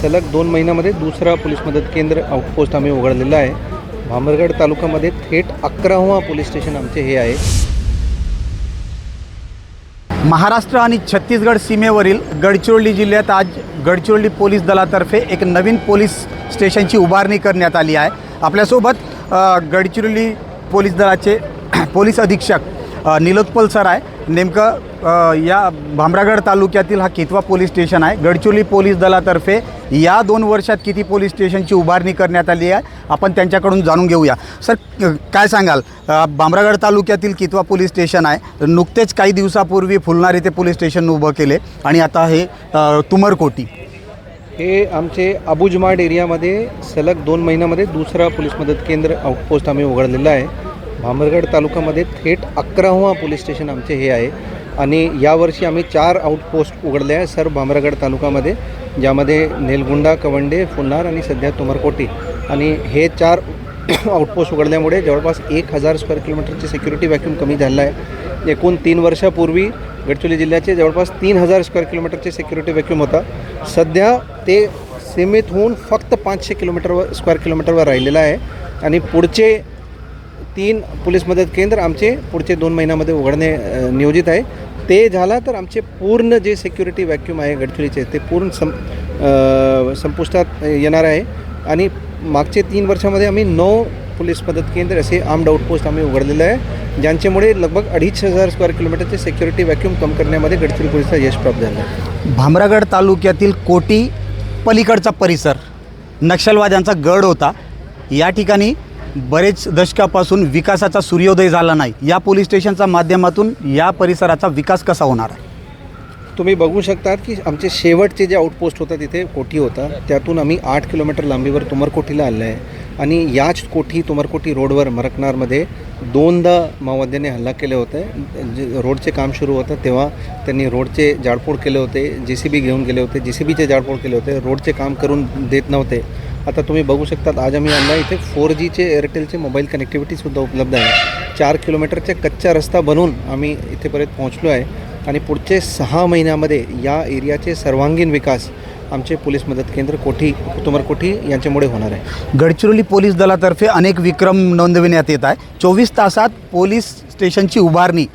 सलग दोन महिन्यामध्ये दुसरा पोलीस मदत केंद्र आउटपोस्ट आम्ही उघडलेलं आहे. भामरगड तालुक्यामध्ये थेट अकरावा पोलीस स्टेशन आमचे हे आहे. महाराष्ट्र आणि छत्तीसगड सीमेवरील गडचिरोली जिल्ह्यात आज गडचिरोली पोलीस दलातर्फे एक नवीन पोलीस स्टेशनची उभारणी करण्यात आली आहे. आपल्यासोबत गडचिरोली पोलीस दलाचे पोलीस अधीक्षक निलोत्पल सर आहे. नेमकं या भामरागड तालुक्यातील हा कितवा पोलीस स्टेशन आहे. गडचिरोली पोलीस दलातर्फे या दोन वर्षात किती पोलीस स्टेशनची उभारणी करण्यात आली आहे आपण त्यांच्याकडून जाणून घेऊया. सर काय सांगाल? भामरागड तालुक्यातील कितवा पोलीस स्टेशन आहे. नुकतेच काही दिवसापूर्वी फुलणार येथे पोलीस स्टेशन उभं केले आणि आता हे तुमरकोटी. हे आमचे अबुजमाड एरियामध्ये सलग दोन महिन्यामध्ये दुसरा पोलीस मदत केंद्र आउटपोस्ट आम्ही उघडलेलं आहे. भामरगड तालुक्यामध्ये थेट अकरावा पोलीस स्टेशन आमचे हे आहे. आणि यावर्षी आम्ही चार आउटपोस्ट उघडले आहे सर भामरगड तालुक्यामध्ये ज्यामध्ये नेलगुंडा कवंडे फुलणार आणि सध्या तुमरकोटी. आणि हे चार आउटपोस्ट उघडल्यामुळे जवळपास एक हजार स्क्वेअर किलोमीटरची सिक्युरिटी व्हॅक्यूम कमी झाला आहे. एकूण तीन वर्षापूर्वी गडचिरोली जिल्ह्याचे जवळपास तीन हजार स्क्वेअर किलोमीटरचे सिक्युरिटी व्हॅक्यूम होता. सध्या ते सीमित होऊन फक्त पाचशे किलोमीटरवर स्क्वेअर किलोमीटरवर राहिलेलं आहे. आणि पुढचे तीन पोलीस मदत केंद्र आमचे पुढचे दोन महिन्यामध्ये उघडणे नियोजित आहे. ते झाला तर आमचे पूर्ण जे सिक्युरिटी व्हॅक्यूम आहे गडचिरोलीचे ते पूर्ण सं संपुष्टात येणार आहे. आणि मागचे तीन वर्षामध्ये आम्ही नऊ पोलीस मदत केंद्र असे आर्म्ड आउटपोस्ट आम्ही उघडलेलं आहे. ज्यांच्यामुळे लगभग अडीच हजार स्क्वेअर किलोमीटरचे सिक्युरिटी व्हॅक्यूम कम करण्यामध्ये गडचिरोली पोलिसला यश प्राप्त झालं आहे. भामरागड तालुक्यातील कोटी पलीकडचा परिसर नक्षलवाद्यांचा गड होता. या ठिकाणी बरेच दशकापासून विकासाचा सूर्योदय झाला नाही. या पोलीस स्टेशनच्या माध्यमातून या परिसराचा विकास कसा होणार आहे? तुम्ही बघू शकतात की आमचे शेवटचे जे आउटपोस्ट होता तिथे कोठी होता. त्यातून आम्ही आठ किलोमीटर लांबीवर तुमरकोठीला आलं आहे आणि याच कोठी तुमरकोठी रोडवर मरकनारमध्ये दोनदा माओवाद्यांनी हल्ला केले होते. जे रोडचे काम सुरू होतं तेव्हा त्यांनी रोडचे जाळपोळ केले होते जे सी बी घेऊन गेले होते जे सी बीचे जाळपोळ केले होते. रोडचे काम करून देत नव्हते. आता तुम्ही बघू शकतात आज आम्ही यांना इथे फोर जीचे एअरटेलचे मोबाईल कनेक्टिव्हिटीसुद्धा उपलब्ध आहे. चार किलोमीटरचे कच्चा रस्ता बनवून आम्ही इथेपर्यंत पोहोचलो आहे. आणि पुढचे सहा महिन्यामध्ये या एरियाचे सर्वांगीण विकास आमचे पोलीस मदत केंद्र कोठी तुमरकोठी यांच्यामुळे होणार आहे. गडचिरोली पोलीस दलातर्फे अनेक विक्रम नोंदविण्यात येत आहे. चोवीस तासात पोलीस स्टेशनची उभारणी.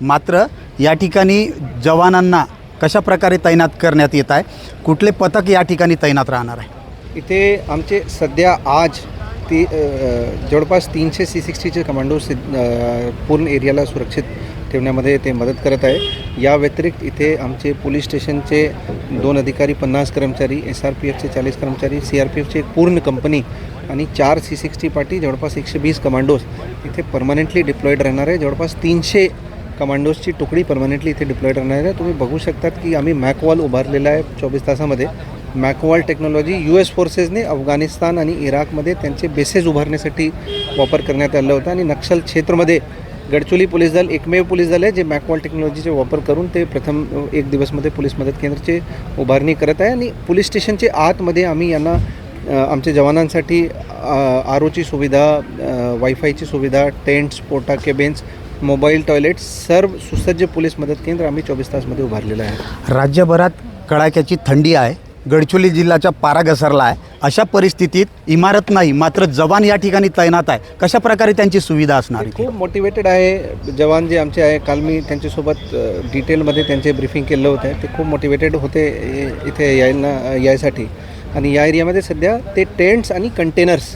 मात्र या ठिकाणी जवानांना कशा प्रकारे तैनात करण्यात येत आहे? कुठले पथक या ठिकाणी तैनात राहणार आहे? इथे आमचे सध्या आज ती जवळपास तीनशे सी सिक्स्टीचे कमांडो सि पूर्ण एरियाला सुरक्षित ठेवण्यामध्ये ते मदत करत आहे. या व्यतिरिक्त इथे आमचे पोलीस स्टेशनचे दोन अधिकारी पन्नास कर्मचारी एस आर पी एफचे चाळीस कर्मचारी सी आर पी एफची एक पूर्ण कंपनी आणि चार सी सिक्स्टी पार्टी जवळपास एकशे वीस कमांडोज इथे परमनंटली डिप्लॉईड राहणार आहे. जवळपास तीनशे कमांडोजची तुकडी परमनंटली इथे डिप्लॉईड राहणार आहे. तुम्ही बघू शकतात की आम्ही मॅकवॉल उभारलेला आहे चोवीस तासामध्ये. मॅकवॉल टेक्नॉलॉजी यू एस फोर्सेसने अफगाणिस्तान आणि इराकमध्ये त्यांचे बेसेस उभारण्यासाठी वापर करण्यात आला होता आणि नक्षल क्षेत्रमध्ये गडचोली पोलीस दल एकमेव पोलीस दल आहे जे मॅकवॉल टेक्नॉलॉजीचे वापर करून ते प्रथम एक दिवसमध्ये पोलीस मदत केंद्राचे उभारणी करत आहे आणि पोलीस स्टेशनचे आतमध्ये आम्ही यांना आमच्या जवानांसाठी आर ओची सुविधा वायफायची सुविधा टेंट्स पोटा केबिन्स मोबाईल टॉयलेट सर्व सुसज्ज पोलीस मदत केंद्र आम्ही चोवीस तासमध्ये उभारलेलं आहे. राज्यभरात कडाक्याची थंडी आहे. गडचिरोली जिल्ह्याचा पारा घसरला आहे. अशा परिस्थितीत इमारत नाही मात्र जवान या ठिकाणी तैनात आहे. कशा प्रकारे त्यांची सुविधा असणार खूप मोटिवेटेड आहे. जवान जे आमचे आहे काल मी त्यांच्यासोबत डिटेलमध्ये त्यांचे ब्रीफिंग केलं होतं. ते खूप मोटिवेटेड होते इथे यायला यायसाठी. आणि या एरियामध्ये सध्या ते टेंट्स आणि कंटेनर्स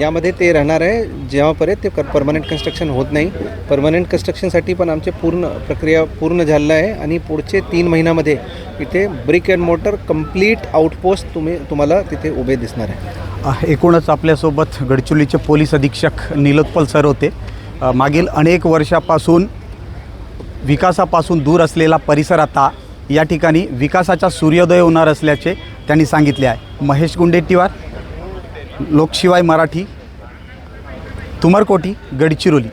यामध्ये ते राहणार आहे. जेव्हापर्यंत ते परमनंट कन्स्ट्रक्शन होत नाही परमनंट कन्स्ट्रक्शनसाठी पण आमचे पूर्ण प्रक्रिया पूर्ण झालेलं आहे. आणि पुढचे तीन महिन्यामध्ये इथे brick and mortar complete outpost तुम्ही तुम्हाला तिथे उभे दिसणार आहे. एकूणच आपल्यासोबत गडचिरोलीचे पोलीस अधीक्षक निलोत्पल सर होते. मागील अनेक वर्षापासून विकासापासून दूर असलेला परिसर आता या ठिकाणी विकासाचा सूर्योदय होणार असल्याचे त्यांनी सांगितले आहे. महेश गुंडेट्टीवार लोकशिवाय मराठी तुमरकोटी गडचिरोली.